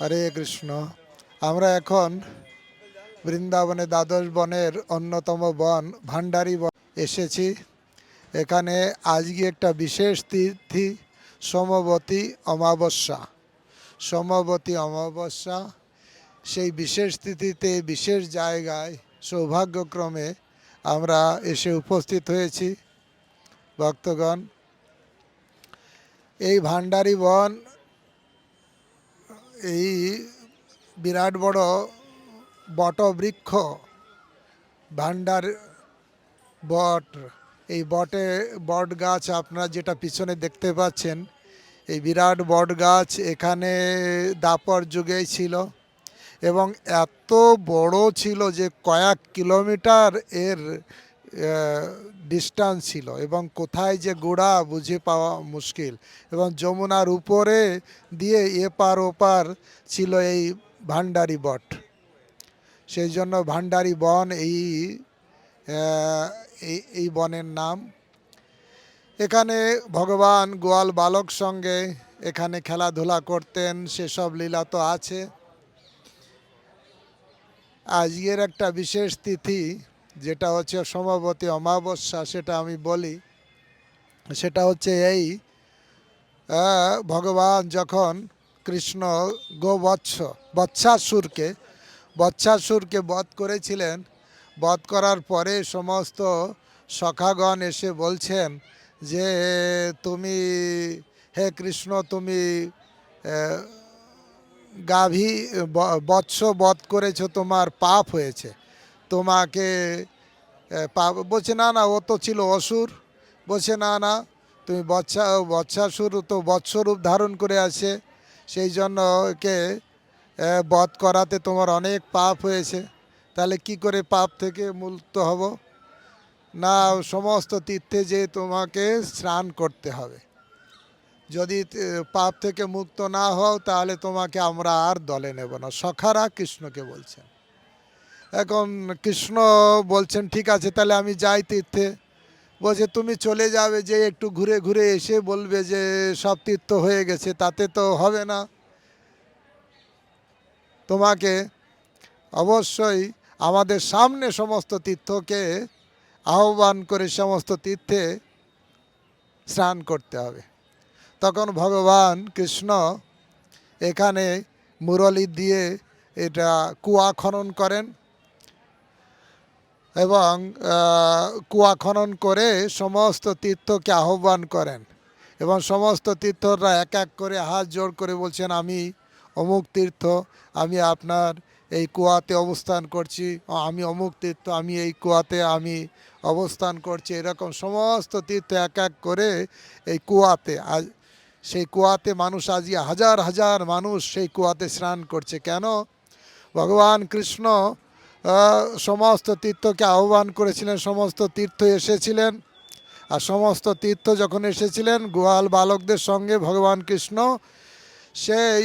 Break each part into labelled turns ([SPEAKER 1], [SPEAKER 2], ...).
[SPEAKER 1] হরে কৃষ্ণ। আমরা এখন বৃন্দাবনে দ্বাদশ বনের অন্যতম বন ভান্ডারি বন এসেছি। এখানে আজকে একটা বিশেষ তিথি, সমবতী অমাবস্যা। সমবতী অমাবস্যা, সেই বিশেষ তিথিতে, বিশেষ জায়গায়, সৌভাগ্যক্রমে আমরা এসে উপস্থিত হয়েছি। ভক্তগণ, এই ভান্ডারি বন এই বিরাট বড় বটবৃক্ষ ভান্ডার বট, এই বটে বট গাছ আপনারা যেটা পিছনে দেখতে পাচ্ছেন, এই বিরাট বট গাছ এখানে দাপর যুগেই ছিল এবং এত বড় ছিল যে কয়েক কিলোমিটার এর ডিস্টান্স ছিল এবং কোথায় যে গোড়া বুঝে পাওয়া মুশকিল এবং যমুনার উপরে দিয়ে এপার ওপার ছিল এই ভান্ডারি বট। সেই জন্য ভান্ডারি বন এই এই বনের নাম। এখানে ভগবান গোয়াল বালক সঙ্গে এখানে খেলাধুলা করতেন, সেসব লীলা তো আছে। আজকের একটা বিশেষ তিথি যেটা হচ্ছে সমাবতী অমাবস্যা, সেটা আমি বলি। সেটা হচ্ছে এই ভগবান যখন কৃষ্ণ গোবৎস বৎসাসুরকে বৎসাসুরকে বধ করেছিলেন। বধ করার পরে সমস্ত সখাগণ এসে বলছেন যে, তুমি, হে কৃষ্ণ, তুমি গাভী বৎস বধ করেছ, তোমার পাপ হয়েছে। তোমাকে বলছে না না ও তো ছিল অসুর। বলছে না না তুমি বৎসা বৎসাসুর তো বৎসরূপ ধারণ করে আছে। সেই জন্য আহ, বধ করাতে তোমার অনেক পাপ হয়েছে। তাহলে কি করে পাপ থেকে মুক্ত হব? না সমস্ত তীর্থে যে তোমাকে স্নান করতে হবে। যদি পাপ থেকে মুক্ত না হও তাহলে তোমাকে আমরা আর দলে নেব না। সখারা কৃষ্ণকে বলছেন। এখন কৃষ্ণ বলছেন, ঠিক আছে, তাহলে আমি যাই তীর্থে। বলছে, তুমি চলে যাবে যে একটু ঘুরে ঘুরে এসে বলবে যে সব তীর্থ হয়ে গেছে, তাতে তো হবে না। তোমাকে অবশ্যই আমাদের সামনে সমস্ত তীর্থকে আহ্বান করে সমস্ত তীর্থে স্নান করতে হবে। তখন ভগবান কৃষ্ণ এখানে মুরলি দিয়ে এটা কুয়া খনন করেন। এবং কুয়া খনন করে সমস্ত তীর্থকে আহ্বান করেন। এবং সমস্ত তীর্থরা এক এক করে হাত জোড় করে বলছেন, আমি অমুক তীর্থ, আমি আপনার এই কুয়াতে অবস্থান করছি, আমি অমুক তীর্থ, আমি এই কুয়াতে আমি অবস্থান করছি। এরকম সমস্ত তীর্থ এক এক করে এই কুয়াতে, আজ সেই কুয়াতে মানুষ আজকে হাজার হাজার মানুষ সেই কুয়াতে স্নান করছে। কেন? ভগবান কৃষ্ণ সমস্ত তীর্থকে আহ্বান করেছিলেন, সমস্ত তীর্থ এসেছিলেন। আর সমস্ত তীর্থ যখন এসেছিলেন গোয়াল বালকদের সঙ্গে ভগবান কৃষ্ণ সেই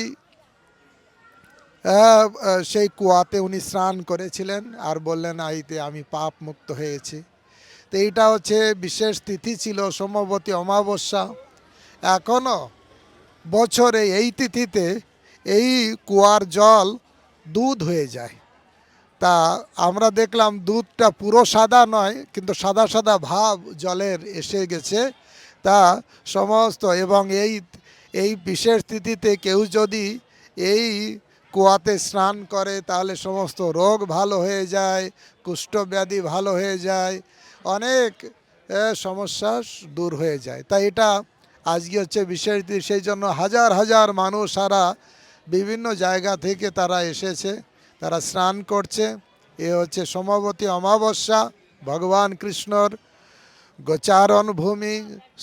[SPEAKER 1] সেই কুয়াতে উনি স্নান করেছিলেন আর বললেন, আইতে আমি পাপ মুক্ত হয়েছি। তো এইটা হচ্ছে বিশেষ তিথি ছিল সোমবতী অমাবস্যা। এখনও বছরে এই তিথিতে এই কুয়ার জল দুধ হয়ে যায়। তা আমরা দেখলাম দুধটা পুরো সাদা নয়, কিন্তু সাদা সাদা ভাব জলের এসে গেছে। তা সমস্ত এবং এই এই বিশেষ তিথিতে কেউ যদি এই কুয়াতে স্নান করে, তাহলে সমস্ত রোগ ভালো হয়ে যায়, কুষ্ঠব্যাধি ভালো হয়ে যায়, অনেক সমস্যা দূর হয়ে যায়। তাই এটা আজকে হচ্ছে বিশেষ দিন, সেই জন্য হাজার হাজার মানুষ সারা বিভিন্ন জায়গা থেকে তারা এসেছে। তারা স্নান করছে। এ হচ্ছে সমবতী অমাবস্যা, ভগবান কৃষ্ণর গোচারণ ভূমি,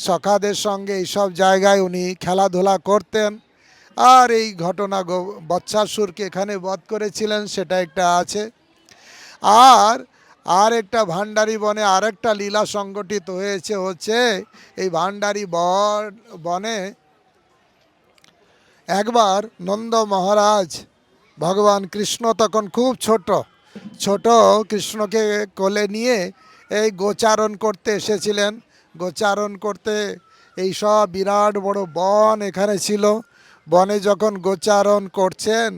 [SPEAKER 1] সখাদের সঙ্গে এইসব জায়গায় উনি খেলাধুলা করতেন। আর এই ঘটনা বৎসাসুরকে এখানে বধ করেছিলেন, সেটা একটা আছে। আর আর একটা ভান্ডারি বনে আরেকটা লীলা সংগঠিত হয়েছে হচ্ছে, এই ভান্ডারি বনে একবার নন্দ মহারাজ ভগবান কৃষ্ণ তখন খুব ছোট। ছোট কৃষ্ণকে কোলে নিয়ে এই গোচারণ করতে এসেছিলেন। গোচারণ করতে এই সব বিরাট বড় বন এখানে ছিল। বনে যখন গোচারণ করছেন,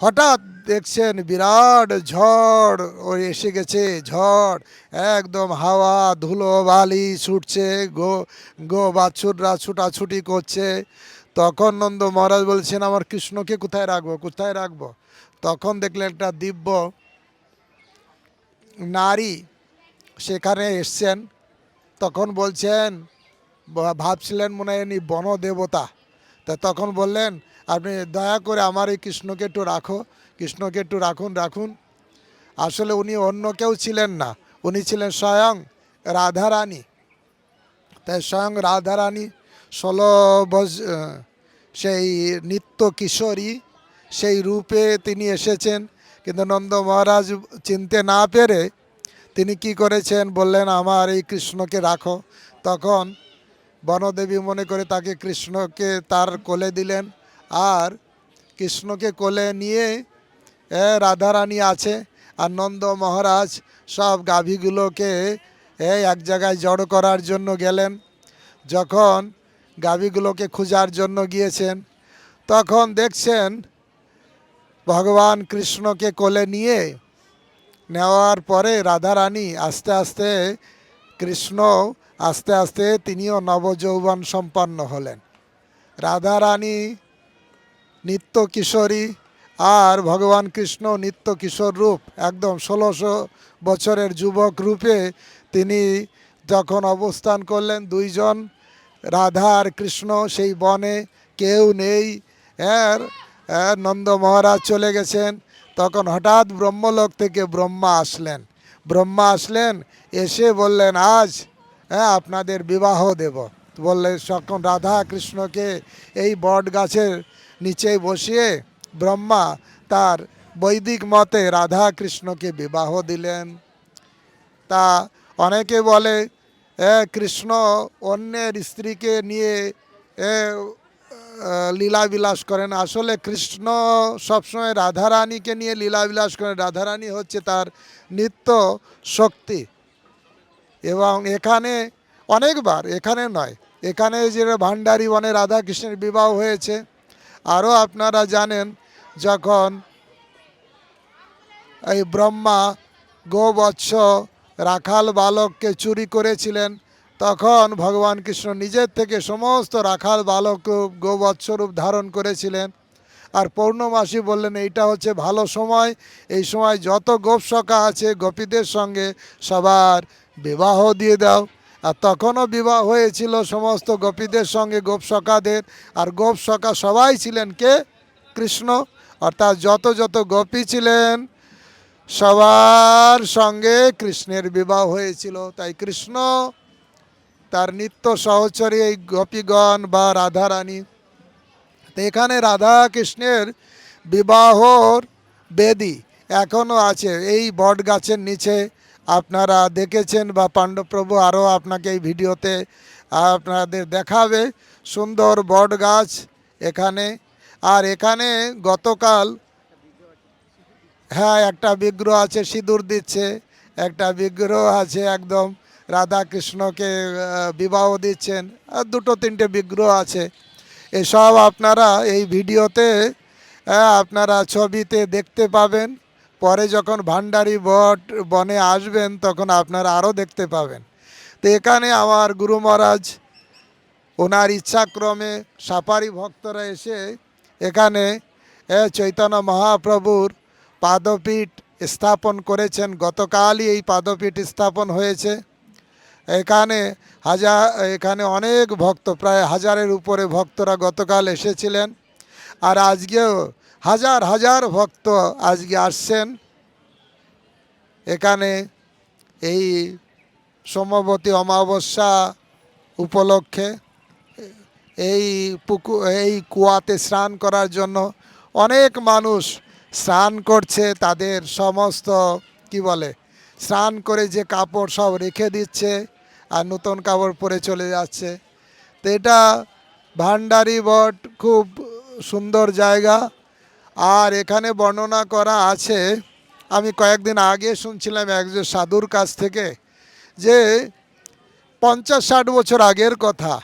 [SPEAKER 1] হঠাৎ দেখছেন বিরাট ঝড় ওই এসে গেছে, ঝড়। একদম হাওয়া, ধুলো, বালি ছুটছে, গো গো বাছুররা ছুটাছুটি করছে। তখন নন্দ মহারাজ বলছেন, আমার কৃষ্ণকে কোথায় রাখব? কোথায় রাখব? তখন দেখলেন একটা দিব্য নারী সেখানে এসছেন। তখন বলছেন ভাবছিলেন মনে হয় ইনি বনদেবতা। তা তখন বললেন, আপনি দয়া করে আমার এই কৃষ্ণকে একটু রাখো, কৃষ্ণকে একটু রাখুন রাখুন। আসলে উনি অন্য কেউ ছিলেন না, উনি ছিলেন স্বয়ং রাধারানী। তাই স্বয়ং রাধারানী ষোলো সেই নিত্য কিশোরী, সেই রূপে তিনি এসেছেন। কিন্তু নন্দ মহারাজ চিনতে না পেরে তিনি কি করেছেন? বললেন, আমার এই কৃষ্ণকে রাখো। তখন বনদেবী মনে করে তাকে কৃষ্ণকে তার কোলে দিলেন। আর কৃষ্ণকে কোলে নিয়ে রাধারানী আছে। আর নন্দ মহারাজ সব গাভীগুলোকে এক জায়গায় জড়ো করার জন্য গেলেন। যখন গাভীগুলোকে খোঁজার জন্য গিয়েছেন। তখন দেখছেন ভগবান কৃষ্ণকে কোলে নিয়ে নেওয়ার পরে রাধারানী আস্তে আস্তে কৃষ্ণ আস্তে আস্তে তিনিও নবযৌবন সম্পন্ন হলেন। রাধারানী নিত্য কিশোরী আর ভগবান কৃষ্ণ নিত্য কিশোর রূপ, একদম ষোলোশো বছরের যুবক রূপে তিনি যখন অবস্থান করলেন, দুইজন রাধা আর কৃষ্ণ সেই বনে কেউ নেই। এর এর নন্দ মহারাজ চলে গেছেন। তখন হঠাৎ ব্রহ্মলোক থেকে ব্রহ্মা আসলেন। ব্রহ্মা আসলেন, এসে বললেন, আজ হ্যাঁ আপনাদের বিবাহ দেব। বললেন, তখন রাধা কৃষ্ণকে এই বট গাছের নিচে বসিয়ে ব্রহ্মা তার বৈদিক মতে রাধা কৃষ্ণকে বিবাহ দিলেন। তা অনেকে বলে কৃষ্ণ অন্যের স্ত্রীকে নিয়ে এ, আহ, লীলাবিলাস করেন। আসলে কৃষ্ণ সবসময় রাধারানীকে নিয়ে লীলাবিলাস করেন। রাধারানী হচ্ছে তার নিত্য শক্তি। এবং এখানে অনেকবার এখানে নয় এখানে যে ভান্ডারী বনে রাধাকৃষ্ণের বিবাহ হয়েছে আরও আপনারা জানেন যখন এই ব্রহ্মা গোবৎস রাখাল বালককে চুরি করেছিলেন। তখন ভগবান কৃষ্ণ নিজের থেকে সমস্ত রাখাল বালক গোবৎস রূপ ধারণ করেছিলেন। আর পৌর্ণমাসী বললেন, এইটা হচ্ছে ভালো সময়। এই সময় যত গোপসখা আছে, গোপীদের সঙ্গে সবার বিবাহ দিয়ে দাও। আর তখনও বিবাহ হয়েছিল সমস্ত গোপীদের সঙ্গে গোপসখাদের আর গোপসখা সবাই ছিলেন কে? কৃষ্ণ। অর্থাৎ যত যত গোপী ছিলেন সবার সঙ্গে কৃষ্ণের বিবাহ হয়েছিল। তাই কৃষ্ণ তার নিত্য সহচরী এই গোপীগণ বা রাধারানী। তো এখানে রাধা কৃষ্ণের বিবাহর বেদি এখনও আছে। এই বট গাছের নিচে আপনারা দেখেছেন বা পাণ্ডবপ্রভু আরও আপনাকে এই ভিডিওতে আপনাদের দেখাবে। সুন্দর বট গাছ এখানে। আর এখানে গতকাল হ্যাঁ একটা বিগ্রহ আছে সিঁদুর দিচ্ছে। একটা বিগ্রহ আছে একদম রাধা কৃষ্ণকে বিবাহ দিচ্ছেন। আর দুটো তিনটে বিগ্রহ আছে। এসব আপনারা এই ভিডিওতে আহ, আপনারা ছবিতে দেখতে পাবেন। পরে যখন ভান্ডারি বট বনে আসবেন তখন আপনারা আরও দেখতে পাবেন। তো এখানে আমার গুরু মহারাজ ওনার ইচ্ছাক্রমে সাপারি ভক্তরা এসে এখানে এ, চৈতন্য মহাপ্রভুর পাদপীঠ স্থাপন করেছেন। গতকালই এই পাদপীঠ স্থাপন হয়েছে। এখানে হাজার এখানে অনেক ভক্ত, প্রায় হাজারের উপরে ভক্তরা গতকাল এসেছিলেন। আর আজকেও হাজার হাজার ভক্ত আজকে আসছেন। এখানে এই সমবতী অমাবস্যা উপলক্ষে এই পুকু এই কুয়াতে স্নান করার জন্য অনেক মানুষ স্নান করছে, তাদের সমস্ত, কি বলে, স্নান করে যে কাপড় সব রেখে দিচ্ছে আর নতুন কাপড় পরে চলে যাচ্ছে। তো এটা ভান্ডারি বট, খুব সুন্দর জায়গা। আর এখানে বর্ণনা করা আছে, আমি কয়েকদিন আগে শুনছিলাম একজন সাধুর কাছ থেকে যে পঞ্চাশ ষাট বছর আগের কথা।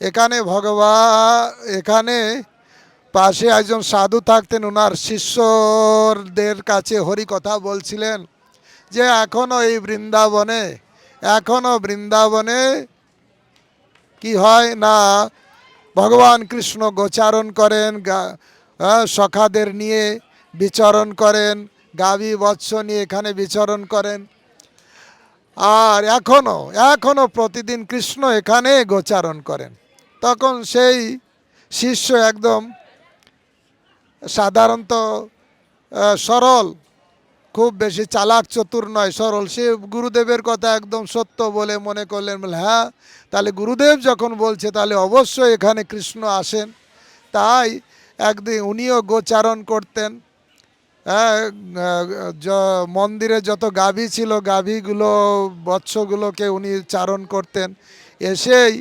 [SPEAKER 1] এখানে ভগবান এখানে পাশে একজন সাধু থাকতেন ওনার শিষ্যদের কাছে হরি কথা বলছিলেন যে এখনও এই বৃন্দাবনে এখনও বৃন্দাবনে কি হয় না? ভগবান কৃষ্ণ গোচারণ করেন সখাদের নিয়ে বিচরণ করেন গাভী বৎস নিয়ে এখানে বিচরণ করেন। আর এখনও এখনও প্রতিদিন কৃষ্ণ এখানে গোচারণ করেন। তখন সেই শিষ্য একদম সাধারণত সরল, খুব বেশি চালাক, চতুর নয়, সরল। সে গুরুদেবের কথা একদম সত্য বলে মনে করলেন, বলে হ্যাঁ তাহলে গুরুদেব যখন বলছে, তাহলে অবশ্যই এখানে কৃষ্ণ আসেন। তাই একদিন উনিও গোচারণ করতেন। হ্যাঁ মন্দিরে যত গাভী ছিল, গাভীগুলো, বৎসগুলোকে উনি চারণ করতেন। এসেই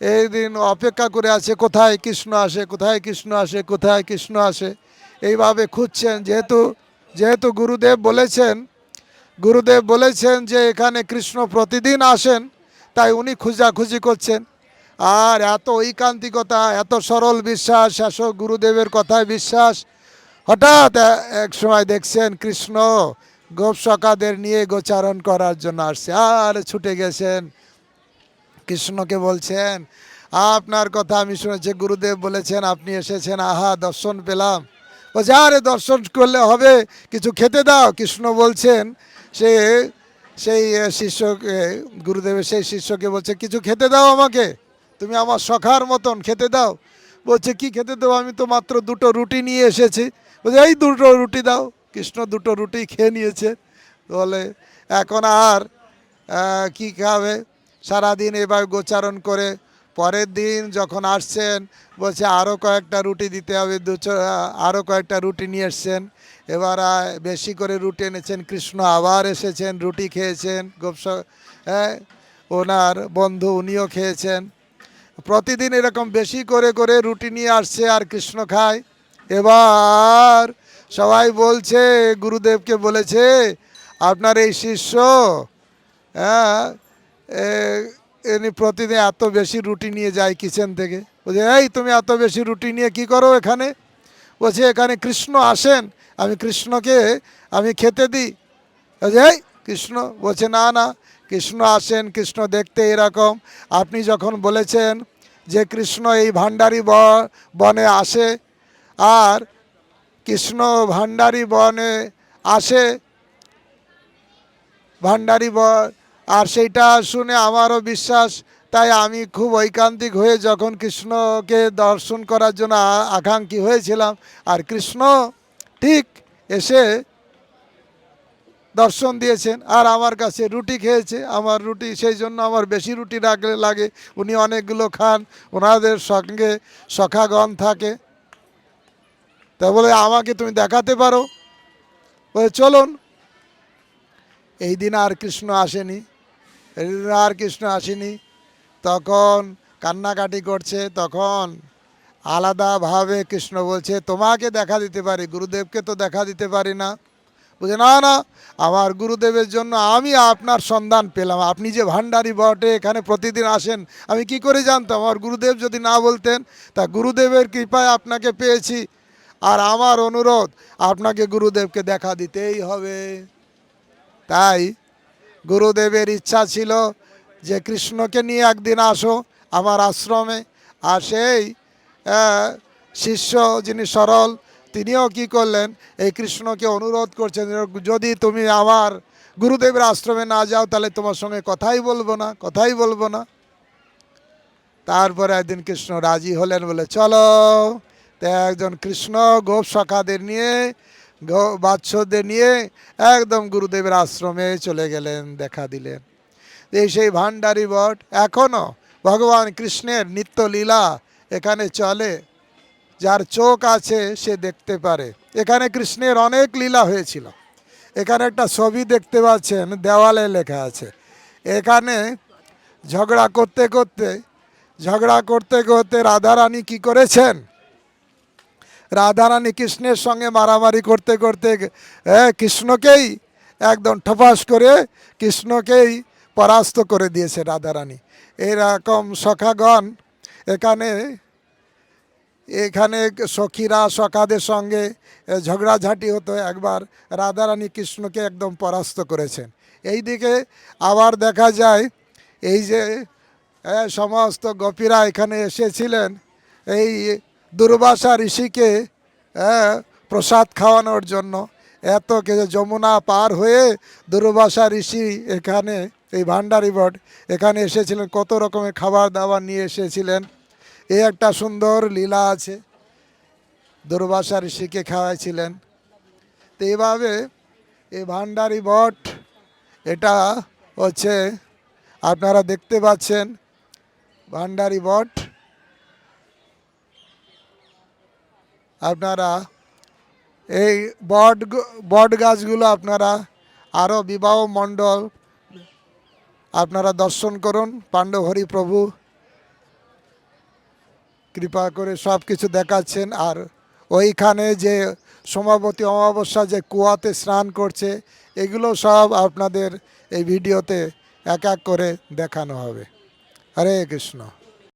[SPEAKER 1] এই দিন অপেক্ষা করে আছে, কোথায় কৃষ্ণ আসে, কোথায় কৃষ্ণ আসে, কোথায় কৃষ্ণ আসে? এইভাবে খুঁজছেন, যেহেতু যেহেতু গুরুদেব বলেছেন গুরুদেব বলেছেন যে এখানে কৃষ্ণ প্রতিদিন আসেন, তাই উনি খুঁজাখুঁজি করছেন। আর এত ঐকান্তিকতা, এত সরল বিশ্বাস, শাসক গুরুদেবের কথায় বিশ্বাস। হঠাৎ এক সময় দেখছেন কৃষ্ণ গোপসকাদের নিয়ে গোচারণ করার জন্য আসছে, আর ছুটে গেছেন। কৃষ্ণকে বলছেন, আপনার কথা আমি শুনেছি, গুরুদেব বলেছেন, আপনি এসেছেন, আহা, দর্শন পেলাম। বলছে আরে দর্শন করলে হবে, কিছু খেতে দাও। কৃষ্ণ বলছেন, সে, সেই শিষ্যকে গুরুদেবের সেই শিষ্যকে বলছে, কিছু খেতে দাও আমাকে, তুমি আমার সখার মতন খেতে দাও। বলছে, কি খেতে দেবো আমি তো মাত্র দুটো রুটি নিয়ে এসেছি। বলছে, এই দুটো রুটি দাও। কৃষ্ণ দুটো রুটি খেয়ে নিয়েছে। বলে, এখন আর কি খাবে? সারাদিন এবার গোচারণ করে পরের দিন যখন আসছেন, বলছে আরও কয়েকটা রুটি দিতে হবে, দু আরও কয়েকটা রুটি নিয়ে এসছেন। এবার বেশি করে রুটি এনেছেন। কৃষ্ণ আবার এসেছেন, রুটি খেয়েছেন গোপস হ্যাঁ ওনার বন্ধু উনিও খেয়েছেন। প্রতিদিন এরকম বেশি করে করে রুটি নিয়ে আসছে আর কৃষ্ণ খায়। এবার সবাই বলছে, গুরুদেবকে বলেছে, আপনার এই শিষ্য হ্যাঁ এনি প্রতিদিন এত বেশি রুটি নিয়ে যায় কিচেন থেকে। বলছে, এই, তুমি এত বেশি রুটি নিয়ে কি করো এখানে? বলছে, এখানে কৃষ্ণ আসেন, আমি কৃষ্ণকে, আমি খেতে দিই। বলছে, এই, কৃষ্ণ? বলছে, না না, কৃষ্ণ আসেন, কৃষ্ণ দেখতে এরকম। আপনি যখন বলেছেন যে কৃষ্ণ এই ভান্ডারি ব- বনে আসে, আর কৃষ্ণ ভান্ডারি বনে আসে ভান্ডারি বর আর সেইটা শুনে আমারও বিশ্বাস, তাই আমি খুব ঐকান্তিক হয়ে যখন কৃষ্ণকে দর্শন করার জন্য আকাঙ্ক্ষী হয়েছিলাম, আর কৃষ্ণ ঠিক এসে দর্শন দিয়েছেন, আর আমার কাছে রুটি খেয়েছে, আমার রুটি, সেই জন্য আমার বেশি রুটি রাখলে লাগে, উনি অনেকগুলো খান, ওনাদের সঙ্গে সখাগণ থাকে। তা বলে আমাকে তুমি দেখাতে পারো? বলে চলুন। এই দিন আর কৃষ্ণ আসেনি। আর কৃষ্ণ আসেনি। তখন কান্নাকাটি করছে, তখন আলাদাভাবে কৃষ্ণ বলছে, তোমাকে দেখা দিতে পারি, গুরুদেবকে তো দেখা দিতে পারি না। বুঝে না না, আমার গুরুদেবের জন্য আমি আপনার সন্ধান পেলাম। আপনি যে ভান্ডারি বটে, এখানে প্রতিদিন আসেন, আমি কি করে জানতাম? আমার গুরুদেব যদি না বলতেন, তা গুরুদেবের কৃপায় আপনাকে পেয়েছি। আর আমার অনুরোধ, আপনাকে গুরুদেবকে দেখা দিতেই হবে। তাই গুরুদেবের ইচ্ছা ছিল যে কৃষ্ণকে নিয়ে একদিন আসো আমার আশ্রমে। আর সেই শিষ্য যিনি সরল, তিনিও কি করলেন? এই কৃষ্ণকে অনুরোধ করছেন যদি তুমি আমার গুরুদেবের আশ্রমে না যাও, তাহলে তোমার সঙ্গে কথাই বলব না, কথাই বলব না। তারপরে একদিন কৃষ্ণ রাজি হলেন বলে, চলো। তো একজন কৃষ্ণ গোপ সখাদের নিয়ে বাচ্চদের নিয়ে একদম গুরুদেবের আশ্রমে চলে গেলেন, দেখা দিলেন। এই সেই ভান্ডারি বট এখনও ভগবান কৃষ্ণের নিত্য লীলা এখানে চলে। যার চোখ আছে সে দেখতে পারে। এখানে কৃষ্ণের অনেক লীলা হয়েছিল। এখানে একটা ছবি দেখতে পাচ্ছেন, দেওয়ালে লেখা আছে। এখানে ঝগড়া করতে করতে, ঝগড়া করতে করতে রাধারানী কি করেছেন? রাধারানী কৃষ্ণের সঙ্গে মারামারি করতে করতে হ্যাঁ, কৃষ্ণকেই একদম ঠপাস করে কৃষ্ণকেই পরাস্ত করে দিয়েছে রাধারানী। এরকম সখাগণ এখানে এখানে সখীরা সখাদের সঙ্গে ঝগড়াঝাটি হতো একবার রাধারানী কৃষ্ণকে একদম পরাস্ত করেছেন। এই দিকে আবার দেখা যায় এই যে সমস্ত গোপীরা এখানে এসেছিলেন এই দুর্বাসা ঋষিকে এ, প্রসাদ খাওয়ানোর জন্য এত কিছু যমুনা পার হয়ে দুর্বাসা ঋষি এখানে এই ভান্ডারি বট এখানে এসেছিলেন কত রকমের খাবার দাবার নিয়ে এসেছিলেন। এই একটা সুন্দর লীলা আছে দুর্বাসা ঋষিকে খাওয়াইছিলেন। তো এইভাবে এই ভান্ডারি বট এটা হচ্ছে আপনারা দেখতে পাচ্ছেন ভান্ডারি বট আপনারা এই বট বট গাছগুলো আপনারা আরও বিবাহ মণ্ডল আপনারা দর্শন করুন পাণ্ডব হরি প্রভু কৃপা করে সব কিছু দেখাচ্ছেন। আর ওইখানে যে সমাবতী অমাবস্যা যে কুয়াতে স্নান করছে, এগুলো সব আপনাদের এই ভিডিওতে এক এক করে দেখানো হবে। হরে কৃষ্ণ।